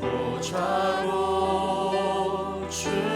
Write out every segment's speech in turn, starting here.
보좌로 주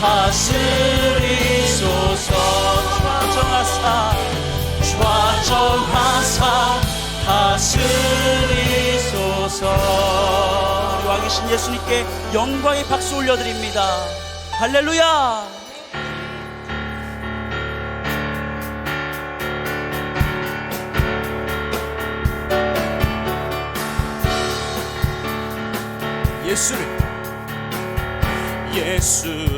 다스리소서. 좌정하사 좌정하사. 다스리소서. 왕이신 예수님께 영광의 박수 올려드립니다. 할렐루야! 예수를 예수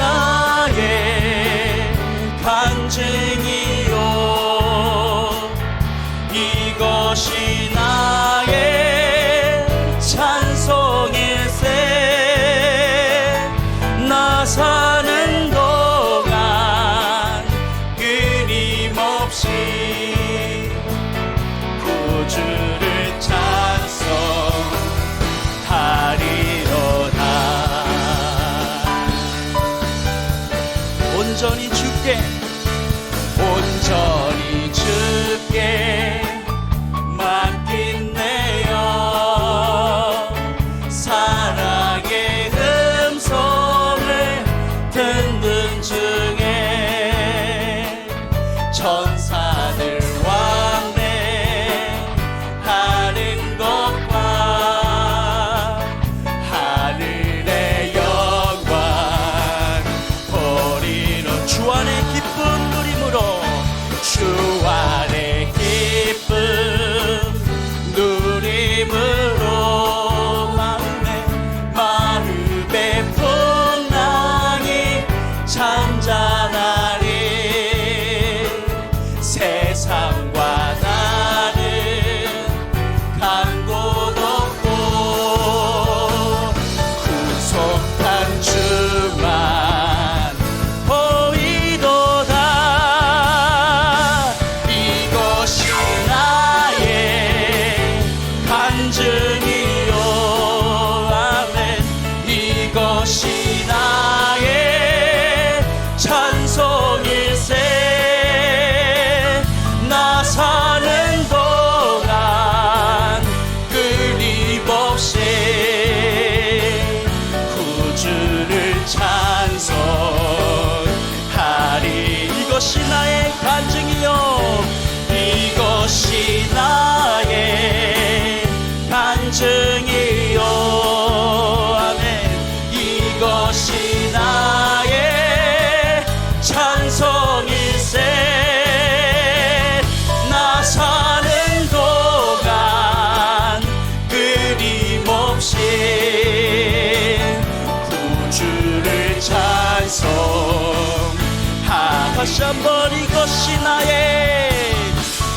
다시 한번 이것이 나의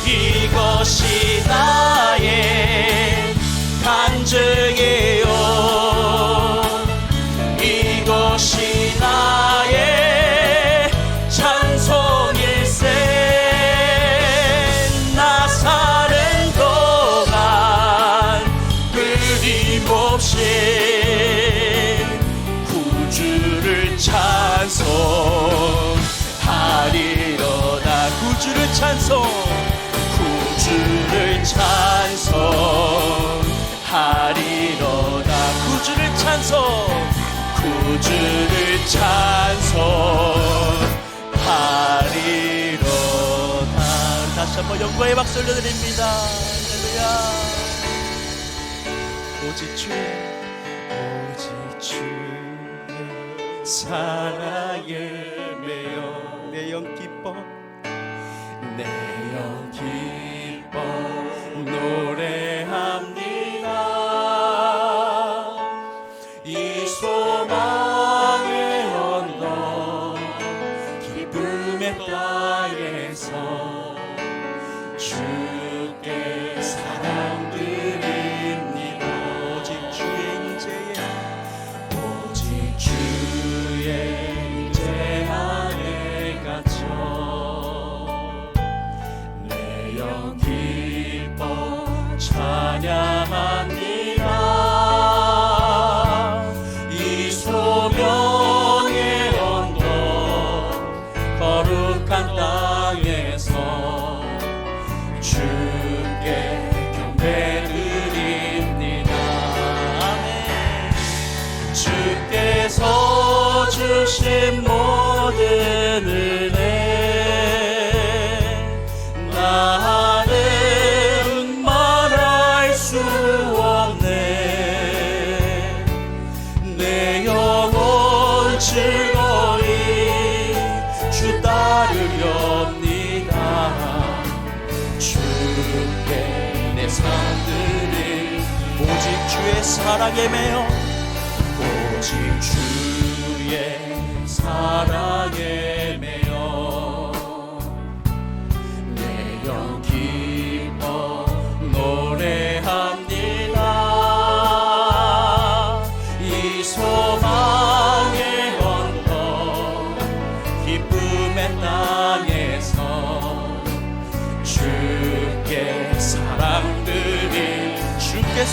이것이 나의 간증이요. 영광의 박수 올려드립니다. 할렐루야. 오직 주, 오직 주의 사랑에 매여 내영 기뻐, 내영 기뻐. 노래 땅에서. true. 내 영혼 즐거이 주 따르렵니다. 주께 내 삶들을 오직 주의 사랑에 매어 오직 주의 사랑에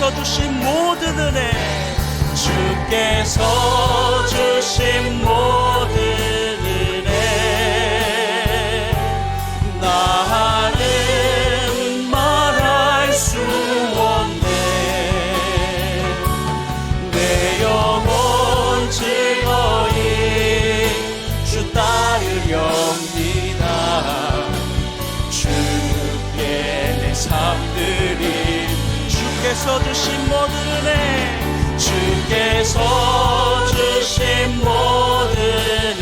주께서 주신 모든 은혜 주께서 주신 모든 주께서 주신 모든 은혜 주께서 주신 모든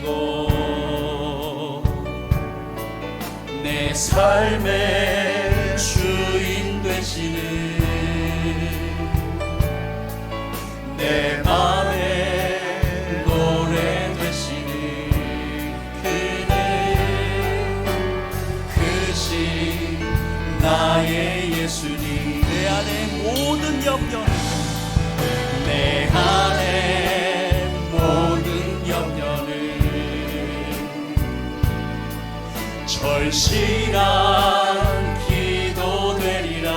불러주시고 내 삶의 주인 되시는 내 맘의 절실한 기도 되리라.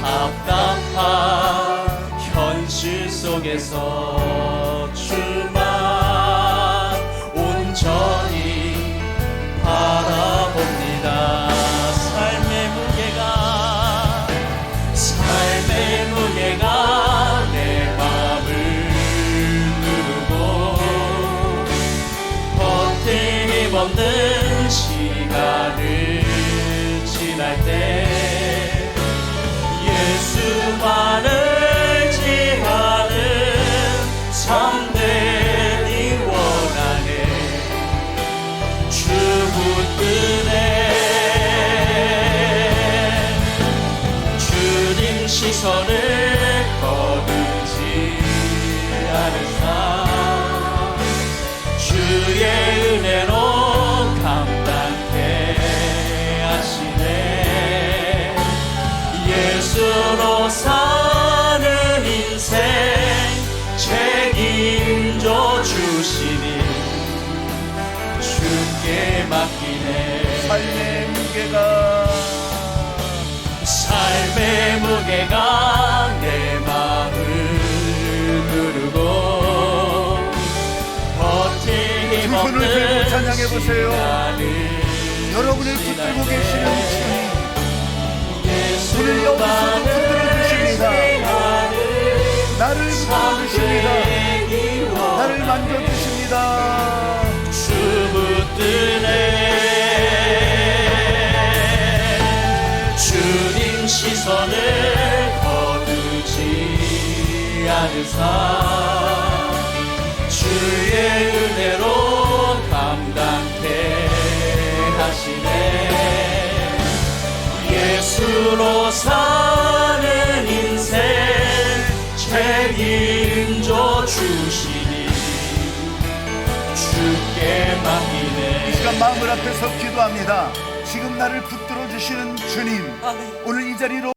답답한 현실 속에서 시선을 거두지 않으사. 주의 삶의 무게가 내 마음을 누르고 버틸 힘두 손을 없는 들고 찬양해 보세요. 여러분을 붙들고 계시는 주님 오늘 예수만을 붙들어 주십니다. 나를 붙들어 주십니다. 나를 만져 주십니다. 주 붙드네 않으사 주의 은혜로 감당케 하시네. 예수로 사는 인생 책임져 주시니 주께 맡기네. 이 시간 마음을 앞에서 기도합니다. 지금 나를 붙들어 주시는 주님 아멘 오늘 이 자리로